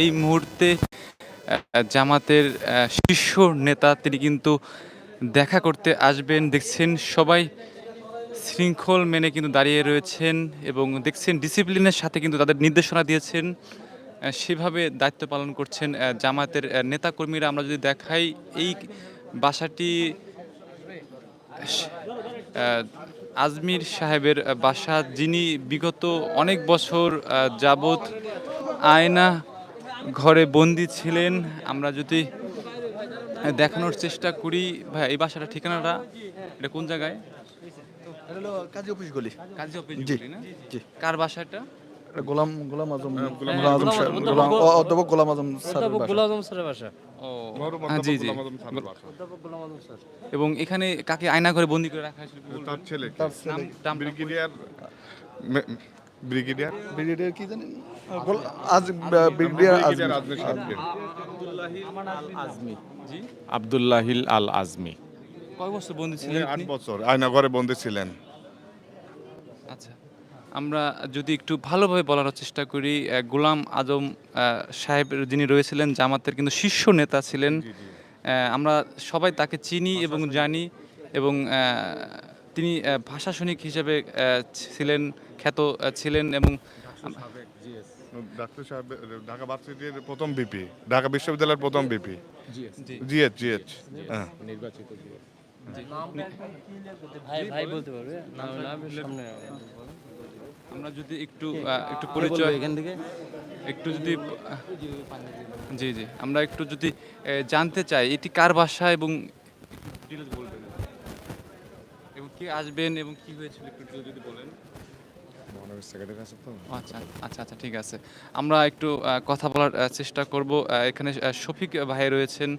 এই মুহূর্তে জামাতের শীর্ষ নেতা তিনি কিন্তু দেখা করতে আসবেন। দেখছেন সবাই শৃঙ্খল মেনে কিন্তু দাঁড়িয়ে রয়েছেন এবং দেখছেন ডিসিপ্লিনের সাথে কিন্তু তাদের নির্দেশনা দিয়েছেন। সেভাবে দায়িত্ব পালন করছেন জামাতের নেতাকর্মীরা। আমরা যদি দেখাই, এই বাসাটি আজমির সাহেবের বাসা, যিনি বিগত অনেক বছর যাবত আয়না ঘরে বন্দি ছিলেন। আমরা যদি দেখানোর চেষ্টা করি ভাই এই বাসাটা ঠিকানাটা এটা কোন জায়গায়? কাজী অফিস গলি। কাজী অফিস জি না? জি কার বাসাটা গোলাম গোলাম আজম হ্যাঁ, গোলাম আজম অধ্যাপক আজম স্যারের বাসা। জি জি। এবং এখানে কাকে আয়না ঘরে বন্দি করে রাখা হয়েছিল? তার ছেলে তার ছেলে। নাম টাম- ব্রিগেডিয়ার মে- ব্রিগেডিয়ার? ব্রিগেডিয়ার কি জানেন? আজ ব্রিগেডিয়ার আজমি। আবদুল্লাহিল আল আজমি। কয় বছর বন্দি ছিলেন আট বছর। আয়না ঘরে বন্দী ছিলেন। আচ্ছা আমরা যদি একটু ভালোভাবে বলার চেষ্টা করি গোলাম আজম সাহেব যিনি রয়েছিলেন জামাতের কিন্তু শীর্ষ নেতা ছিলেন। আমরা সবাই তাকে চিনি এবং জানি এবং আহ, তিনি ভাষাসৈনিক হিসেবে ছিলেন খ্যাত ছিলেন এবং ডাক্তার সাহেব ঢাকা ভার্সিটির প্রথম বিপি ঢাকা বিশ্ববিদ্যালয়ের প্রথম বিপি জি জিএচ জিএচ হ্যাঁ। ভাই ভাই বলতে পারবে? না নাম সামনে আমরা যদি একটু একটু পরিচয় এখান থেকে? একটু যদি জি জি। আমরা একটু যদি জানতে চাই এটি কার বাসা এবং বলবেন এবং কে আসবেন এবং কি হয়েছিল একটু যদি বলেন? ও আচ্ছা আচ্ছা আচ্ছা ঠিক আছে। আমরা একটু কথা বলার চেষ্টা করব। এখানে শফিক ভাই রয়েছেন।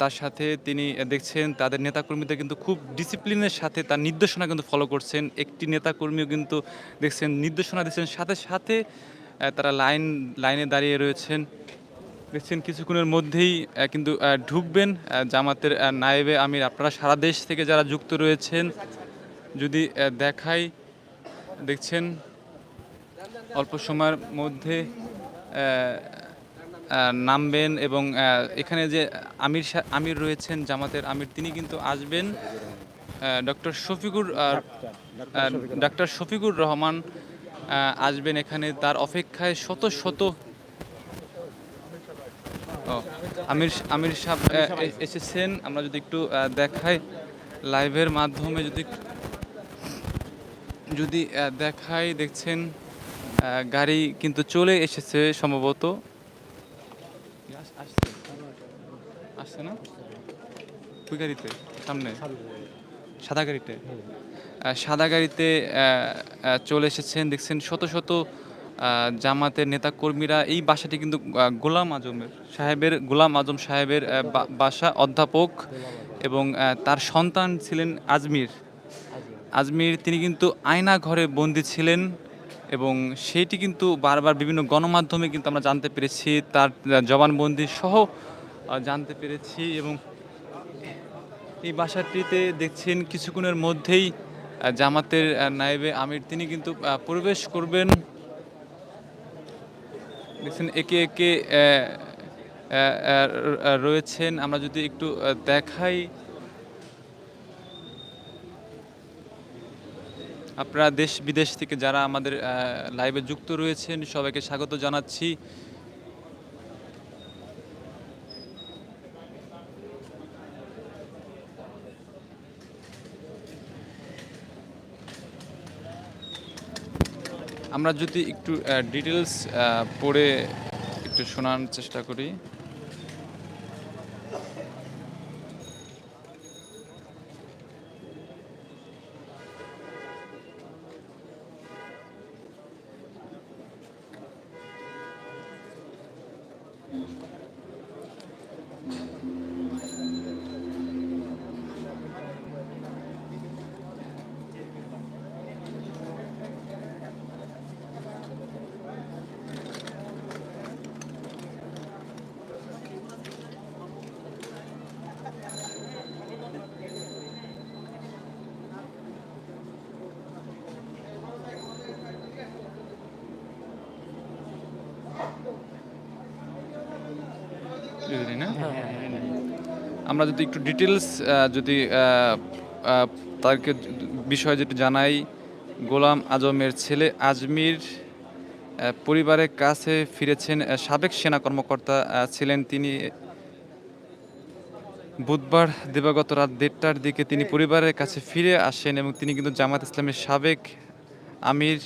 তার সাথে তিনি দেখছেন তাদের নেতাকর্মীদের কিন্তু খুব ডিসিপ্লিনের সাথে তার নির্দেশনা কিন্তু ফলো করছেন। একটি নেতাকর্মীও কিন্তু দেখছেন নির্দেশনা দিচ্ছেন। সাথে সাথে তারা লাইন লাইনে দাঁড়িয়ে রয়েছেন। দেখছেন কিছুক্ষণের মধ্যেই কিন্তু ঢুকবেন জামাতের নায়েবে আমির। আপনারা সারা দেশ থেকে যারা যুক্ত রয়েছেন যদি দেখাই দেখছেন অল্প সময়ের মধ্যে নামবেন এবং এখানে যে আমির আমির রয়েছেন জামাতের আমির তিনি কিন্তু আসবেন ডক্টর শফিকুর ডক্টর শফিকুর রহমান। আসবেন এখানে। তার অপেক্ষায় শত শত ও, আমির আমির সাহেব এসেছেন। আমরা যদি একটু দেখাই লাইভের মাধ্যমে যদি যদি দেখাই, দেখছেন গাড়ি কিন্তু চলে এসেছে সম্ভবত। আসছে। না? গাড়িতে? সামনে? সাদা গাড়িতে। সাদা গাড়িতে চলে এসেছেন। দেখছেন শত শত জামাতের নেতা কর্মীরা এই বাসাটি কিন্তু গোলাম আজমের সাহেবের, গোলাম আজম সাহেবের বাসা অধ্যাপক এবং তার সন্তান ছিলেন আজমির। আজমির তিনি কিন্তু আয়না ঘরে বন্দি ছিলেন এবং সেইটি কিন্তু বারবার বিভিন্ন গণমাধ্যমে কিন্তু আমরা জানতে পেরেছি, তার জবানবন্দি সহ জানতে পেরেছি এবং এই বাসাটিতে দেখছেন কিছুক্ষণের মধ্যেই জামাতের নায়েবে আমির। তিনি কিন্তু প্রবেশ করবেন। দেখছেন একে একে রয়েছেন। আমরা যদি একটু দেখাই। আপনারা দেশ বিদেশ থেকে যারা আমাদের লাইভে যুক্ত রয়েছেন, সবাইকে স্বাগত জানাচ্ছি। আমরা যদি একটু ডিটেলস পড়ে একটু শোনার চেষ্টা করি Thank mm -hmm. you. না? আমরা যদি একটু ডিটেলস যদি তাকে বিষয় যেটা জানাই গোলাম আজমের ছেলে আজমির পরিবারের কাছে ফিরেছেন সাবেক সেনা কর্মকর্তা ছিলেন তিনি বুধবার দিবাগত রাত দেড়টার দিকে তিনি পরিবারের কাছে ফিরে আসেন এবং তিনি কিন্তু জামাত ইসলামের সাবেক আমির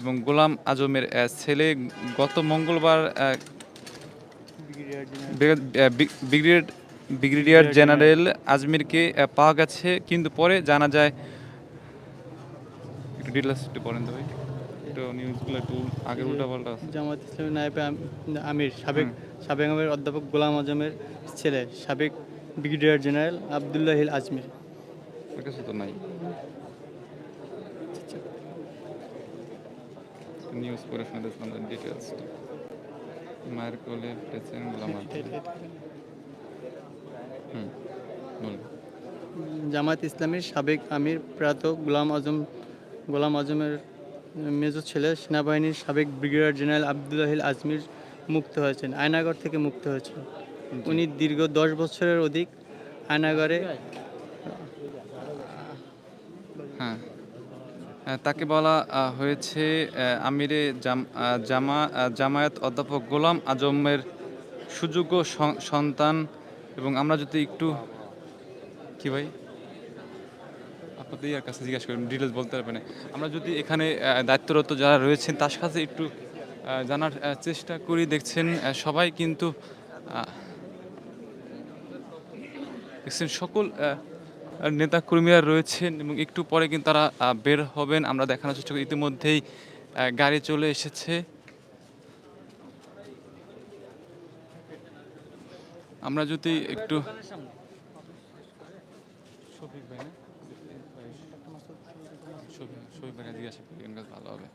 এবং গোলাম আজমের ছেলে। গত মঙ্গলবার আহ, ব্রিগেড- আহ, ব্রি- ব্রিগেড ব্রিগেডিয়ার জেনারেল আজমিরকে পাওয়া গেছে কিন্তু পরে জানা যায় একটু ডিটেলস একটু পড়েন তো ভাই। একটু নিউজগুলো একটু আগের উল্টা পাল্টা আছে। জামাত ইসলামী নায়েবে আমির সাবেক সাবেক আমির অধ্যাপক গোলাম আজমের ছেলে সাবেক ব্রিগেডিয়ার জেনারেল আবদুল্লাহ হিল আজমির। কাছে তো নাই। নিউজ পড়ে শুনেছিলাম ডিটেলস মায়ের কোলে গোলাম জামাত ইসলামীর সাবেক আমির প্রয়াত গোলাম আজম গোলাম আজমের মেজর ছেলে সেনাবাহিনীর সাবেক ব্রিগেডিয়ার জেনারেল আবদুল্লাহ হিল আজমির মুক্ত হয়েছেন আয়নাগর থেকে মুক্ত হয়েছিল উনি দীর্ঘ দশ বছরের অধিক আয়নাগরে হ্যাঁ আহ, তাকে বলা হয়েছে আমিরে জাম- জামা জামায়াত অধ্যাপক গোলাম আজমের সুযোগ্য সন্তান। এবং আমরা যদি একটু, কি ভাই? আপনাদের কাছে জিজ্ঞাসা করেন ডিটেলস বলতে পারবেন আমরা যদি এখানে দায়িত্বরত যারা রয়েছেন, তার সাথে একটু জানার চেষ্টা করি। দেখছেন সবাই কিন্তু দেখছেন সকল নেতা কর্মীরা রয়েছেন এবং একটু পরে কিন্তু তারা বের হবেন। আমরা দেখানোর চেষ্টা করি। ইতিমধ্যেই গাড়ি চলে এসেছে। আমরা যদি একটু ভালো হবে।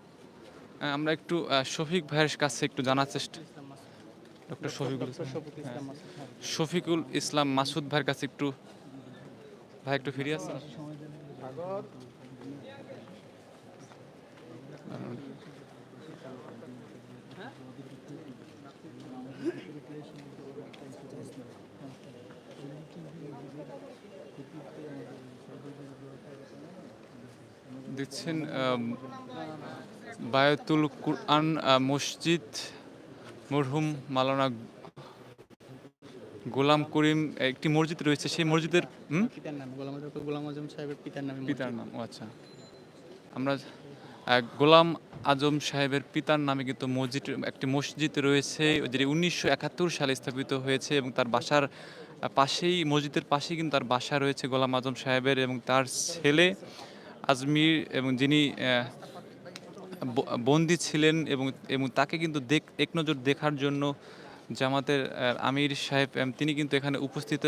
হ্যাঁ, আমরা একটু শফিক ভাইয়ের কাছে একটু জানার চেষ্টা ডক্টর শফিকুল হ্যাঁ। শফিকুল ইসলাম মাসুদ ভাইয়ের কাছে একটু ভাই একটু ফিরে আম, বায়তুল কুরআন মসজিদ মরহুম মালানা গোলাম করিম একটি মসজিদ রয়েছে সেই মসজিদের পিতার নাম? গোলাম আজম গোলাম আজম সাহেবের পিতার নামে পিতার নাম ও আচ্ছা। আমরা গোলাম আজম সাহেবের পিতার নামে কিন্তু মসজিদ একটি মসজিদ রয়েছে যেটি উনিশশো একাত্তর সালে স্থাপিত হয়েছে এবং তার বাসার পাশেই মসজিদের পাশেই কিন্তু তার বাসা রয়েছে গোলাম আজম সাহেবের এবং তার ছেলে আজমির এবং যিনি বন্দী ছিলেন এবং এবং তাকে কিন্তু দেখ এক নজর দেখার জন্য জামাতের আমির সাহেব তিনি কিন্তু এখানে উপস্থিত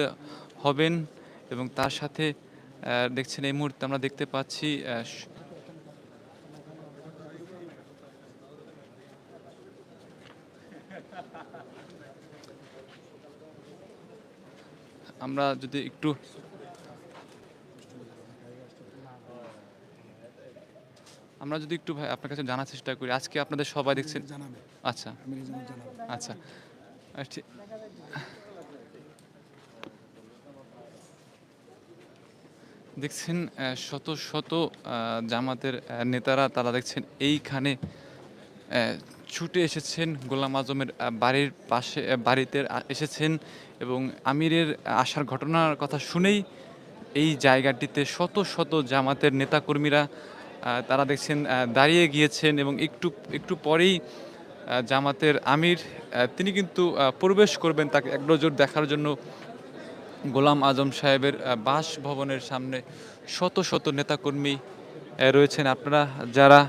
হবেন এবং তার সাথে দেখছেন এই মুহূর্তে আমরা দেখতে পাচ্ছি আমরা যদি একটু আমরা যদি একটু ভাই আপনার কাছে জানার চেষ্টা করি। আজকে আপনাদের সবাই দেখছেন আচ্ছা। আচ্ছা। দেখছেন শত শত জামাতের নেতারা তারা দেখছেন এইখানে ছুটে এসেছেন, গোলাম আজমের বাড়ির পাশে বাড়িতে এসেছেন এবং আমিরের আসার ঘটনার কথা শুনেই এই জায়গাটিতে শত শত জামাতের নেতাকর্মীরা তারা দেখছেন দাঁড়িয়ে গিয়েছেন এবং একটু একটু পরেই জামাতের আমির তিনি কিন্তু প্রবেশ করবেন তাকে এক নজর দেখার জন্য। গোলাম আজম সাহেবের বাসভবনের সামনে শত শত নেতাকর্মী রয়েছেন। আপনারা যারা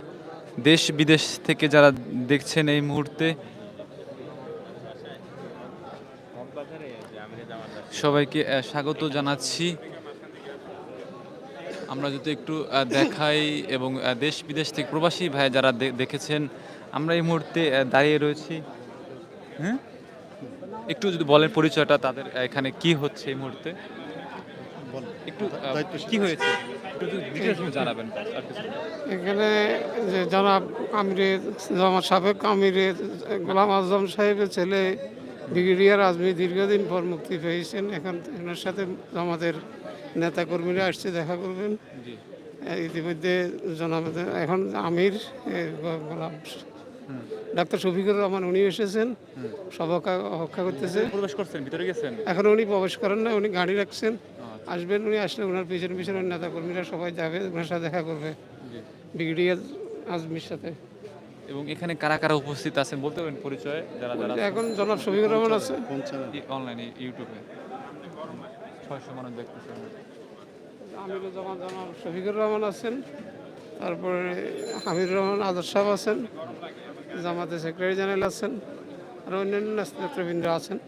দেশ বিদেশ থেকে যারা দেখছেন এই মুহূর্তে, সবাইকে স্বাগত জানাচ্ছি। আমরা যদি একটু দেখাই এবং দেশ বিদেশ থেকে প্রবাসী ভাই যারা দেখেছেন, আমরা এই মুহূর্তে দাঁড়িয়ে রয়েছি। হ্যাঁ? একটু যদি বলেন পরিচয়টা তাদের এখানে কি হচ্ছে এই মুহূর্তে? একটু কি হয়েছে? জানাবেন। এখানে যে জনাব আমিরের জামা সাবেক আমিরের, গোলাম আজম সাহেবের ছেলে ব্রিগেডিয়ার আজমি দীর্ঘদিন পর মুক্তি পেয়েছেন। এখান এনার সাথে আমাদের নেতাকর্মীরা আসছে দেখা করবেন। ইতিমধ্যে জনাব এখন আমির গোলাম ডাক্তার শফিকুর রহমান উনি এসেছেন সব অপেক্ষা- অপেক্ষা করতেছে। প্রবেশ করছেন ভিতরে গেছেন? এখন উনি প্রবেশ করেন না উনি গাড়ি রাখছেন। আসবেন উনি আসলে ওনার পিছনে পিছনে নেতা কর্মীরা সবাই যাবে ওনার সাথে দেখা করবে। ব্রিগেডিয়ার আজমির সাথে। এবং এখানে কারা কারা উপস্থিত আছেন বলতে পারেন পরিচয় যারা যারা এখন জনাব শফিকুর রহমান আছে। অনলাইনে ইউটিউবে ছয়শো মানুষ দেখতেছেন। আমিরুল জামান শফিকুর রহমান আছেন। তারপরে হামিদুর রহমান আদর সাহেব আছেন। জামাতে সেক্রেটারি জেনারেল আছেন। আর অন্যান্য নেতৃবৃন্দ আছেন।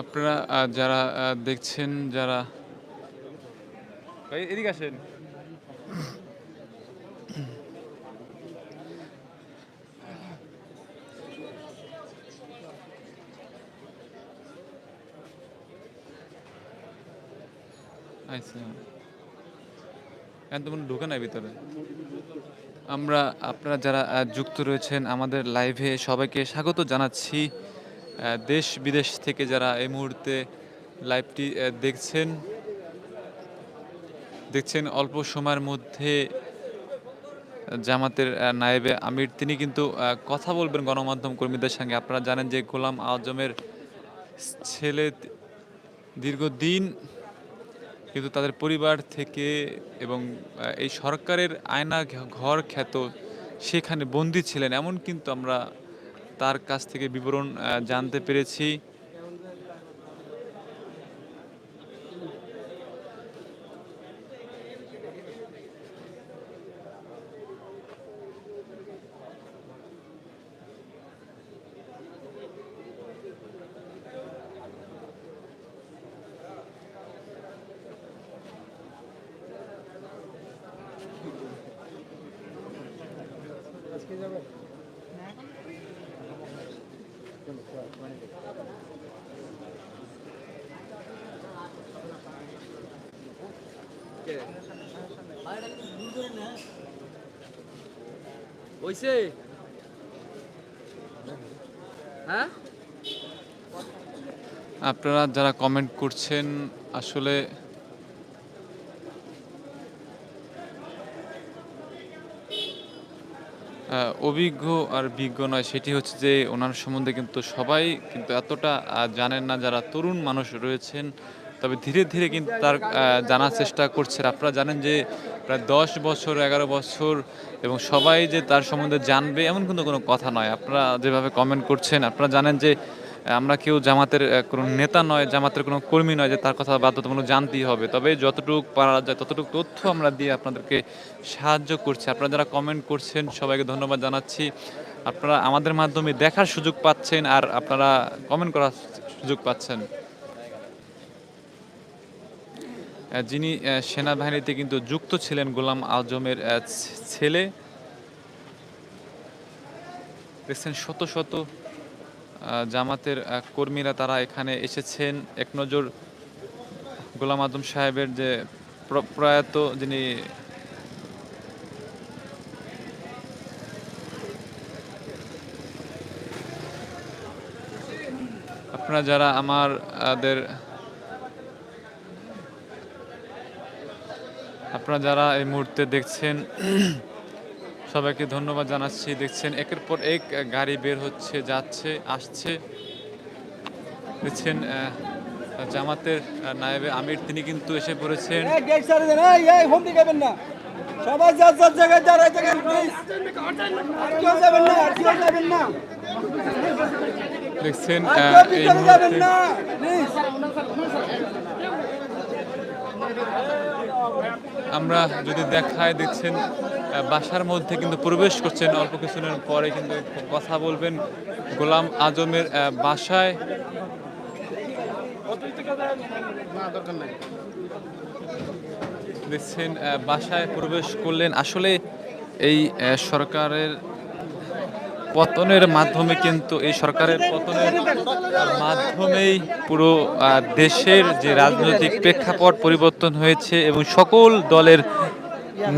আপনারা যারা দেখছেন, যারা ভাই, এদিকে আসেন। আচ্ছা। এখন তো মনে ঢুকে নাই ভিতরে? আমরা, আপনারা যারা যুক্ত রয়েছেন আমাদের লাইভে সবাইকে স্বাগত জানাচ্ছি। দেশ বিদেশ থেকে যারা এই মুহূর্তে লাইভটি দেখছেন দেখছেন অল্প সময়ের মধ্যে জামাতের নায়েবে আমির। তিনি কিন্তু কথা বলবেন গণমাধ্যম কর্মীদের সঙ্গে। আপনারা জানেন যে গোলাম আজমের ছেলে দীর্ঘদিন কিন্তু তাদের পরিবার থেকে এবং এই সরকারের আয়না ঘর খ্যাত সেখানে বন্দী ছিলেন। এমন কিন্তু আমরা তার কাছ থেকে বিবরণ জানতে পেরেছি। হইছে? হ্যাঁ? আপনারা যারা কমেন্ট করছেন আসলে অভিজ্ঞ আর বিজ্ঞ নয়, সেটি হচ্ছে যে ওনার সম্বন্ধে কিন্তু সবাই কিন্তু এতটা জানেন না যারা তরুণ মানুষ রয়েছেন। তবে ধীরে ধীরে কিন্তু তার জানার চেষ্টা করছেন আপনারা জানেন যে প্রায় দশ বছর, এগারো বছর এবং সবাই যে তার সম্বন্ধে জানবে এমন কিন্তু কোনো কথা নয়। আপনারা যেভাবে কমেন্ট করছেন, আপনারা জানেন যে আমরা কেউ জামাতের কোনো নেতা নয়, জামাতের কোনো কর্মী নয় যে তার কথা বাধ্যতামূলক জানতেই হবে। তবে যতটুকু পারা যায়, ততটুকু তথ্য আমরা দিয়ে আপনাদেরকে সাহায্য করছি। আপনারা যারা কমেন্ট করছেন, সবাইকে ধন্যবাদ জানাচ্ছি। আপনারা আমাদের মাধ্যমে দেখার সুযোগ পাচ্ছেন আর আপনারা কমেন্ট করার সুযোগ পাচ্ছেন। যিনি সেনাবাহিনীতে কিন্তু যুক্ত ছিলেন গোলাম আজমের ছেলে। দেখছেন শত শত জামাতের কর্মীরা তারা এখানে এসেছেন। এক নজর গোলাম আদম সাহেবের যে প্র- প্রয়াত যিনি আপনারা যারা আমাদের, আপনারা যারা এই মুহূর্তে দেখছেন সবাইকে ধন্যবাদ জানাচ্ছি। দেখছেন একের পর এক গাড়ি বের হচ্ছে যাচ্ছে আসছে। দেখছেন জামাতের নায়েবে আমির তিনি কিন্তু এসে পড়েছেন। সবাই যার যার জায়গায় দাঁড়ায় থাকেন প্লিজ আর কেউ যাবেন না আর কেউ যাবেন না। দেখছেন এই মুহূর্তে আমরা যদি দেখায় দেখছেন বাসার মধ্যে কিন্তু প্রবেশ করছেন। অল্প কিছুদিনের পরে কিন্তু কথা বলবেন গোলাম আজমের বাসায়। দেখছেন বাসায় প্রবেশ করলেন। আসলে এই সরকারের পতনের মাধ্যমে কিন্তু এই সরকারের পতনের মাধ্যমেই পুরো দেশের যে রাজনৈতিক প্রেক্ষাপট পরিবর্তন হয়েছে এবং সকল দলের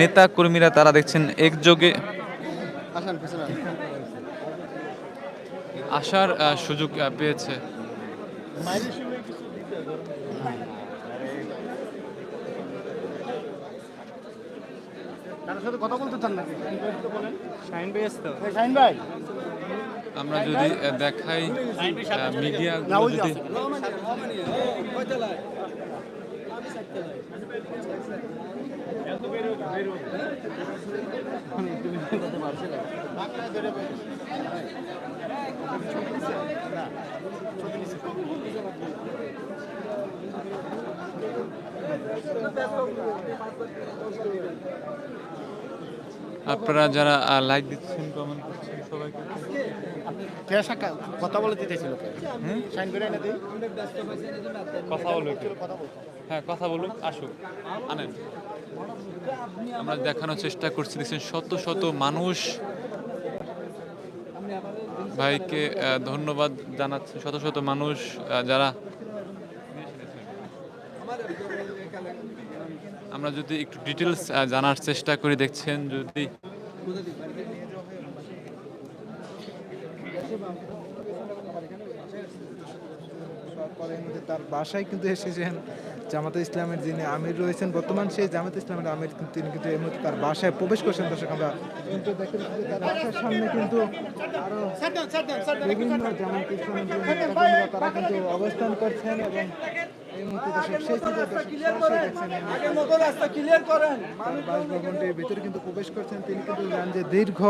নেতা কর্মীরা তারা দেখছেন একযোগে। আসার সুযোগ পেয়েছে। আমরা যদি দেখাই মিডিয়া যদি আপনারা যারা লাইক দিচ্ছেন কমেন্ট করছেন সবাইকে কথা বলে দিতেছিল সাইন করে এনে দিই। কথা বলুক। হ্যাঁ কথা বলুক আসুক। আনেন। আমরা দেখানোর চেষ্টা করছি দেখছেন শত শত মানুষ ভাইকে ধন্যবাদ জানাচ্ছে। শত শত মানুষ যারা আমরা যদি একটু ডিটেলস জানার চেষ্টা করি দেখছেন যদি পরের মধ্যে তার বাসায় কিন্তু এসেছেন জামাতে ইসলামের যিনি আমির রয়েছেন, বর্তমান সেই জামাতে ইসলামের আমির তিনি কিন্তু এই মুহূর্তে তার বাসায় প্রবেশ করছেন দর্শক, আমরা কিন্তু দেখতে পাচ্ছি তার বাসার সামনে কিন্তু আরও বিভিন্ন জামাতে ইসলামের তারা কিন্তু অবস্থান করছেন এবং ভিতরে কিন্তু প্রবেশ করছেন। তিনি কিন্তু জানেন যে দীর্ঘ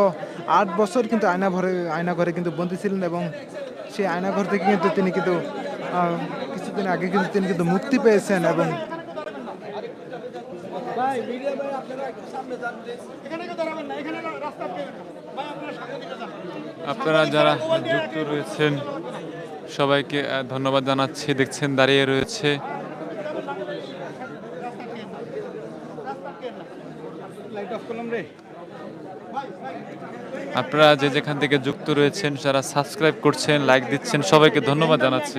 আট বছর কিন্তু আয়না ঘরে আয়না ঘরে কিন্তু বন্দী ছিলেন এবং সেই আয়না ঘর থেকে কিন্তু তিনি কিন্তু আহ, কিছুদিন আগে কিন্তু তিনি কিন্তু মুক্তি পেয়েছেন এবং ভাই মিডিয়া ভাই আপনারা একটু সামনে যান please। আপনারা যারা যুক্ত রয়েছেন সবাইকে ধন্যবাদ জানাচ্ছি। দেখছেন দাঁড়িয়ে রয়েছে। আপনারা যে যেখান থেকে যুক্ত রয়েছেন যারা সাবস্ক্রাইব করছেন লাইক দিচ্ছেন সবাইকে ধন্যবাদ জানাচ্ছি।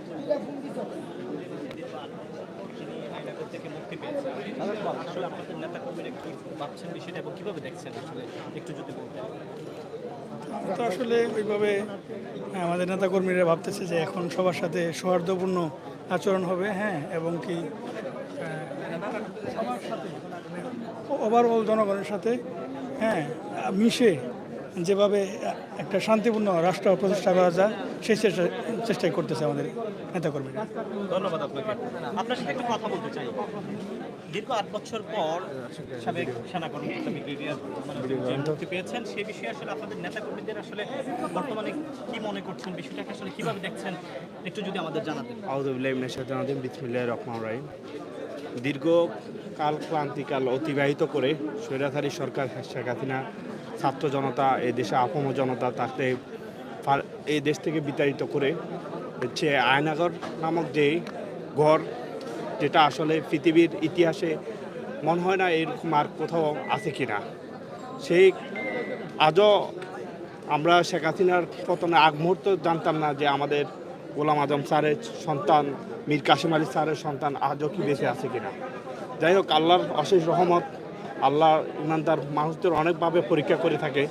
পিছিয়ে গিয়ে একটু পিছিয়ে সামনে যান, সামনে যান, ভাই। আমরা একটু আহ, দেখাই তো আসলে ওইভাবে আমাদের নেতাকর্মীরা ভাবতেছে যে এখন সবার সাথে সৌহার্দ্যপূর্ণ আচরণ হবে হ্যাঁ এবং কি ওভারঅল জনগণের সাথে হ্যাঁ মিশে যেভাবে একটা শান্তিপূর্ণ রাষ্ট্র প্রতিষ্ঠা করা যায় সেই চেষ্টা চেষ্টাই করতেছে আমাদের নেতাকর্মীরা। ধন্যবাদ আপনাকে। আপনার সাথে একটু কথা বলতে চাই। দীর্ঘ আট বছর পর সাবেক সেনাকর্মী ব্রিগেডিয়ার মানে মুক্তি পেয়েছেন সেই বিষয়ে আসলে আপনাদের নেতাকর্মীদের আসলে বর্তমানে কি মনে করছেন? বিষয়টাকে আসলে কীভাবে দেখছেন? একটু যদি আমাদের জানাতেন। আউদুল্লাহ সাজানাদিন বিসমিল্লাহ রহমান রাহিম। দীর্ঘ কাল ক্লান্তিকাল অতিবাহিত করে স্বৈরাচারী সরকার শেখ হাসিনা ছাত্র জনতা, এই দেশে আপম জনতা তাকে এই দেশ থেকে বিতাড়িত করে হচ্ছে আয়নাগর নামক যে ঘর, যেটা আসলে পৃথিবীর ইতিহাসে মনে হয় না এরকম আর কোথাও আছে কি না সেই আজও আমরা শেখ হাসিনার পতনে আগ মুহূর্ত জানতাম না যে আমাদের গোলাম আজম স্যারের সন্তান, মীর কাশিম আলী স্যারের সন্তান আজও কি বেঁচে আছে কিনা। যাই হোক, আল্লাহর অশেষ রহমত আল্লাহ ইমানদার মানুষদের অনেকভাবে পরীক্ষা করে থাকে।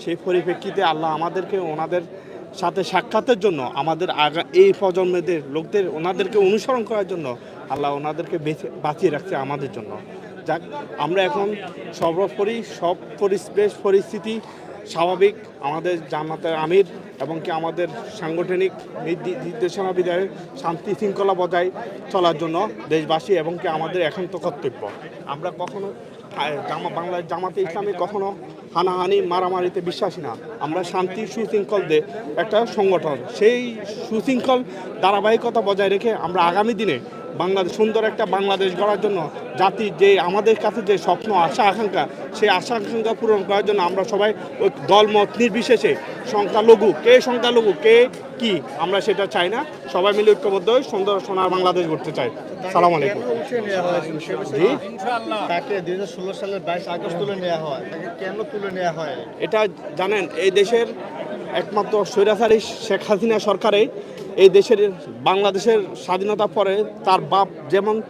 সেই পরিপ্রেক্ষিতে আল্লাহ আমাদেরকে ওনাদের সাথে সাক্ষাতের জন্য, আমাদের আগা, এই প্রজন্মদের লোকদের, ওনাদেরকে অনুসরণ করার জন্য আল্লাহ ওনাদেরকে বেঁচে বাঁচিয়ে রাখছে আমাদের জন্য। যাক, আমরা এখন সর্বোপরি সব পরিবেশ, পরিস্থিতি স্বাভাবিক। আমাদের জামাতের আমির এবং কি আমাদের সাংগঠনিক নির্দি- নির্দেশনা বিধায় শান্তি শৃঙ্খলা বজায় চলার জন্য দেশবাসী এবং কি আমাদের একান্ত কর্তব্য। আমরা কখনো জামা বাংলার জামাতে ইসলামী কখনো হানাহানি, মারামারিতে বিশ্বাসী না। আমরা শান্তি সুশৃঙ্খল দে একটা সংগঠন। সেই সুশৃঙ্খল ধারাবাহিকতা বজায় রেখে আমরা আগামী দিনে বাংলাদেশ সুন্দর একটা বাংলাদেশ গড়ার জন্য জাতির যে আমাদের কাছে যে স্বপ্ন আশা আকাঙ্ক্ষা সেই আশা আকাঙ্ক্ষা পূরণ করার জন্য আমরা সবাই ওই দলমত নির্বিশেষে সংখ্যালঘু কে সংখ্যালঘু কে কি আমরা সেটা চাই না। সবাই মিলে ঐক্যবদ্ধ হয়ে সুন্দর সোনার বাংলাদেশ গড়তে চাই। সালাম আলাইকুম। জি? তাকে দুই হাজার ষোলো সালের বাইশ আগস্ট তুলে নেওয়া হয়। তাকে কেন তুলে নেওয়া হয়? এটা জানেন এই দেশের একমাত্র স্বৈরাচারী শেখ হাসিনা সরকারে এই দেশের বাংলাদেশের স্বাধীনতা পরে তার বাপ যেমন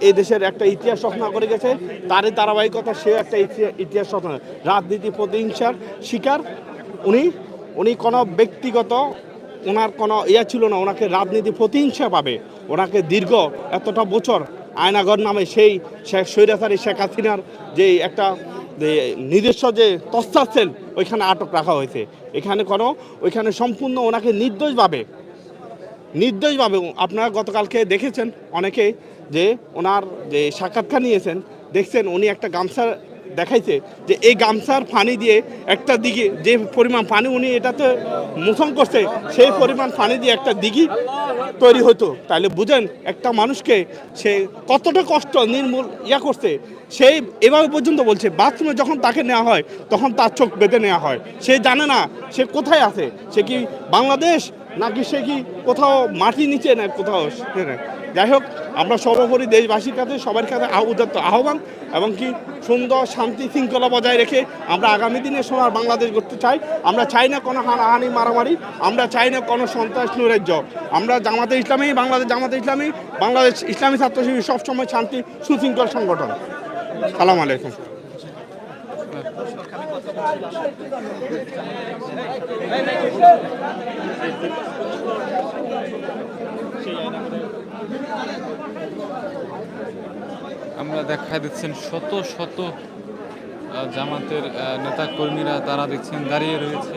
এই দেশের একটা ইতিহাস রচনা করে গেছে, তারই ধারাবাহিকতা সে একটা ইতিহা- ইতিহাস রচনা রাজনীতি প্রতিহিংসার শিকার উনি উনি কোনো ব্যক্তিগত ওনার কোনো ইয়া ছিল না, ওনাকে রাজনীতি প্রতিহিংসা পাবে। ওনাকে দীর্ঘ এতটা বছর আয়নাগর নামে সেই শেখ স্বৈরাচারী শেখ হাসিনার যে একটা নিজস্ব যে তস্তার সেল, ওইখানে আটক রাখা হয়েছে। এখানে কোনো ওইখানে সম্পূর্ণ ওনাকে নির্দোষভাবে নির্দোষভাবে আপনারা গতকালকে দেখেছেন অনেকে যে ওনার যে সাক্ষাৎকার নিয়েছেন, দেখছেন উনি একটা গামছা দেখাইছে যে এই গামছার পানি দিয়ে একটা দিঘি, যে পরিমাণ পানি উনি এটাতে মোচন করছে, সেই পরিমাণ পানি দিয়ে একটা দিঘি তৈরি হতো তাহলে বুঝেন, একটা মানুষকে সে কতটা কষ্ট, নির্মূল ইয়া করছে সেই এভাবে পর্যন্ত বলছে, বাথরুমে যখন তাকে নেওয়া হয়, তখন তার চোখ বেঁধে নেওয়া হয়। সে জানে না সে কোথায় আছে, সে কি বাংলাদেশ নাকি সে কি কোথাও মাটি নিচে না কোথাও যাই হোক, আমরা সর্বোপরি দেশবাসীর কাছে, সবার কাছে উদাত্ত আহ্বান এবং কি সুন্দর শান্তি শৃঙ্খলা বজায় রেখে আমরা আগামী দিনে সোনার বাংলাদেশ করতে চাই। আমরা চাই না কোনো হানাহানি, মারামারি, আমরা চাই না কোনো সন্ত্রাস, নৈরাজ্য। আমরা জামাতে ইসলামী, বাংলাদেশ জামাতে ইসলামী, বাংলাদেশ ইসলামী ছাত্র শিবির সবসময় শান্তি, সুশৃঙ্খল সংগঠন। সালাম আলাইকুম। আমরা দেখা দিচ্ছেন শত শত জামাতের নেতা কর্মীরা তারা দেখছেন দাঁড়িয়ে রয়েছে।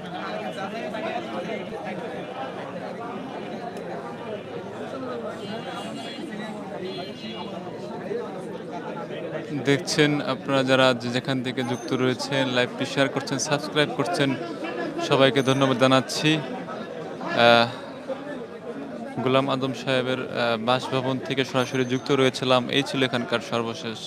দেখছেন আপনারা যারা যেখান থেকে যুক্ত রয়েছেন, লাইভটি শেয়ার করছেন সাবস্ক্রাইব করছেন, সবাইকে ধন্যবাদ জানাচ্ছি। গোলাম আদম সাহেবের বাসভবন থেকে সরাসরি যুক্ত রয়েছিলাম, এই ছিল এখানকার সর্বশেষ।